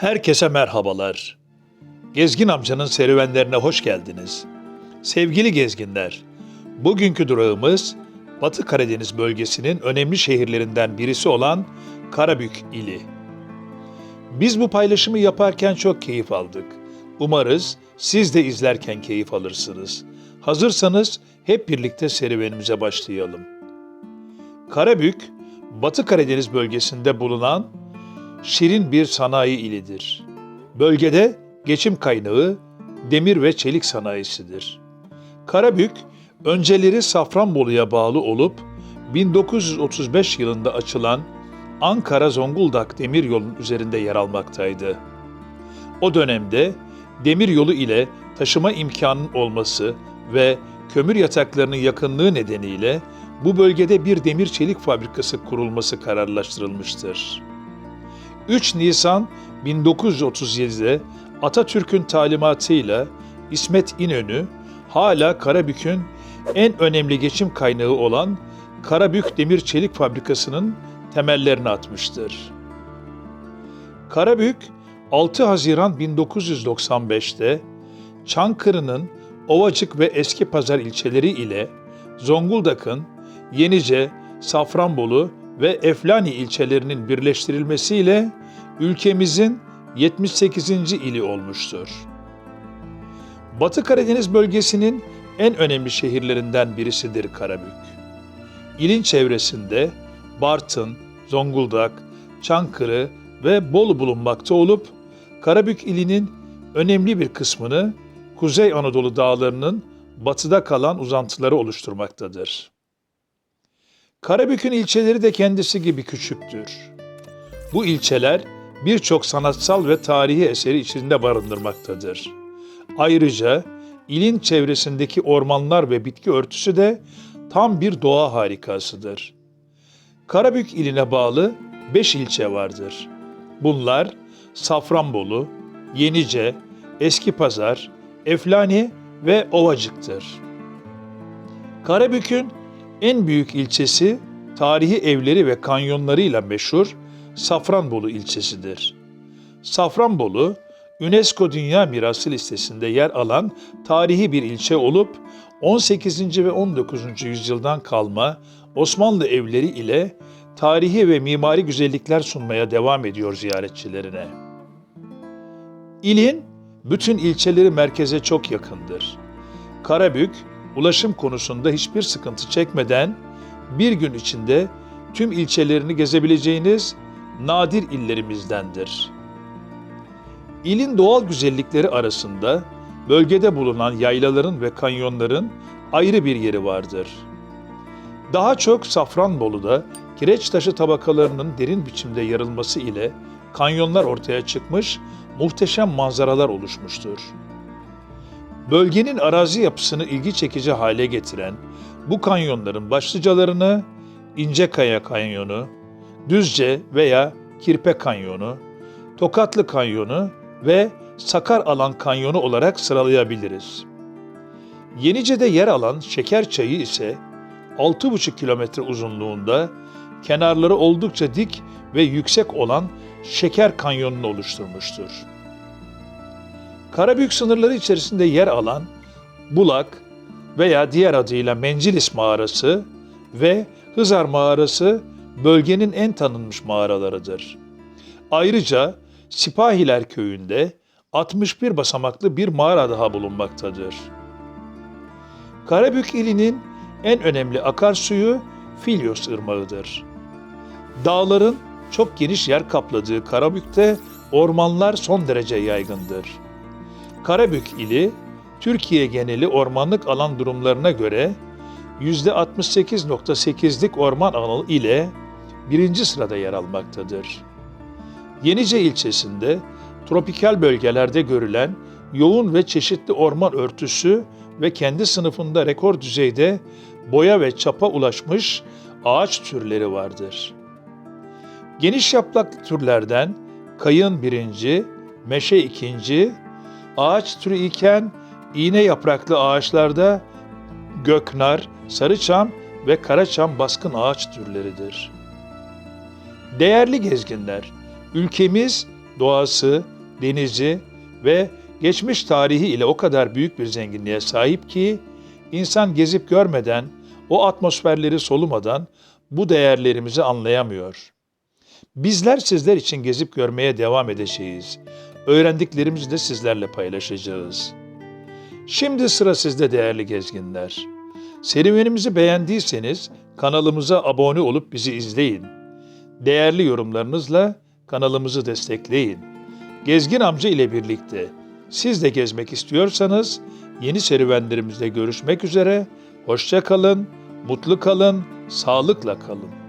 Herkese merhabalar. Gezgin amcanın serüvenlerine hoş geldiniz. Sevgili gezginler, bugünkü durağımız Batı Karadeniz bölgesinin önemli şehirlerinden birisi olan Karabük ili. Biz bu paylaşımı yaparken çok keyif aldık. Umarız siz de izlerken keyif alırsınız. Hazırsanız hep birlikte serüvenimize başlayalım. Karabük, Batı Karadeniz bölgesinde bulunan şirin bir sanayi ilidir. Bölgede geçim kaynağı demir ve çelik sanayisidir. Karabük, önceleri Safranbolu'ya bağlı olup 1935 yılında açılan Ankara-Zonguldak demiryolunun üzerinde yer almaktaydı. O dönemde demiryolu ile taşıma imkanının olması ve kömür yataklarının yakınlığı nedeniyle bu bölgede bir demir çelik fabrikası kurulması kararlaştırılmıştır. 3 Nisan 1937'de Atatürk'ün talimatıyla İsmet İnönü hala Karabük'ün en önemli geçim kaynağı olan Karabük Demir Çelik Fabrikası'nın temellerini atmıştır. Karabük 6 Haziran 1995'te Çankırı'nın Ovacık ve Eski Pazar ilçeleri ile Zonguldak'ın Yenice, Safranbolu ve Eflani ilçelerinin birleştirilmesiyle ülkemizin 78. ili olmuştur. Batı Karadeniz bölgesinin en önemli şehirlerinden birisidir Karabük. İlin çevresinde Bartın, Zonguldak, Çankırı ve Bolu bulunmakta olup Karabük ilinin önemli bir kısmını Kuzey Anadolu dağlarının batıda kalan uzantıları oluşturmaktadır. Karabük'ün ilçeleri de kendisi gibi küçüktür. Bu ilçeler birçok sanatsal ve tarihi eseri içinde barındırmaktadır. Ayrıca ilin çevresindeki ormanlar ve bitki örtüsü de tam bir doğa harikasıdır. Karabük iline bağlı 5 ilçe vardır. Bunlar Safranbolu, Yenice, Eskipazar, Eflani ve Ovacık'tır. Karabük'ün en büyük ilçesi tarihi evleri ve kanyonlarıyla meşhur Safranbolu ilçesidir. Safranbolu, UNESCO Dünya Mirası listesinde yer alan tarihi bir ilçe olup 18. ve 19. yüzyıldan kalma Osmanlı evleri ile tarihi ve mimari güzellikler sunmaya devam ediyor ziyaretçilerine. İlin bütün ilçeleri merkeze çok yakındır. Karabük, ulaşım konusunda hiçbir sıkıntı çekmeden bir gün içinde tüm ilçelerini gezebileceğiniz nadir illerimizdendir. İlin doğal güzellikleri arasında bölgede bulunan yaylaların ve kanyonların ayrı bir yeri vardır. Daha çok Safranbolu'da kireç taşı tabakalarının derin biçimde yarılması ile kanyonlar ortaya çıkmış, muhteşem manzaralar oluşmuştur. Bölgenin arazi yapısını ilgi çekici hale getiren bu kanyonların başlıcalarını İncekaya Kanyonu, Düzce veya Kirpe Kanyonu, Tokatlı Kanyonu ve Sakar Alan Kanyonu olarak sıralayabiliriz. Yenice'de yer alan Şeker Çayı ise 6,5 kilometre uzunluğunda, kenarları oldukça dik ve yüksek olan Şeker Kanyonu'nu oluşturmuştur. Karabük sınırları içerisinde yer alan Bulak veya diğer adıyla Mencilis Mağarası ve Hızar Mağarası bölgenin en tanınmış mağaralarıdır. Ayrıca Sipahiler köyünde 61 basamaklı bir mağara daha bulunmaktadır. Karabük ilinin en önemli akarsuyu Filyos Irmağı'dır. Dağların çok geniş yer kapladığı Karabük'te ormanlar son derece yaygındır. Karabük ili, Türkiye geneli ormanlık alan durumlarına göre %68.8'lik orman alanı ile birinci sırada yer almaktadır. Yenice ilçesinde tropikal bölgelerde görülen yoğun ve çeşitli orman örtüsü ve kendi sınıfında rekor düzeyde boya ve çapa ulaşmış ağaç türleri vardır. Geniş yapraklı türlerden kayın birinci, meşe ikinci, ağaç türü iken iğne yapraklı ağaçlarda göknar, sarıçam ve karaçam baskın ağaç türleridir. Değerli gezginler, ülkemiz doğası, denizi ve geçmiş tarihi ile o kadar büyük bir zenginliğe sahip ki insan gezip görmeden, o atmosferleri solumadan bu değerlerimizi anlayamıyor. Bizler sizler için gezip görmeye devam edeceğiz. Öğrendiklerimizi de sizlerle paylaşacağız. Şimdi sıra sizde değerli gezginler. Serüvenimizi beğendiyseniz kanalımıza abone olup bizi izleyin. Değerli yorumlarınızla kanalımızı destekleyin. Gezgin amca ile birlikte siz de gezmek istiyorsanız yeni serüvenlerimizde görüşmek üzere. Hoşça kalın, mutlu kalın, sağlıkla kalın.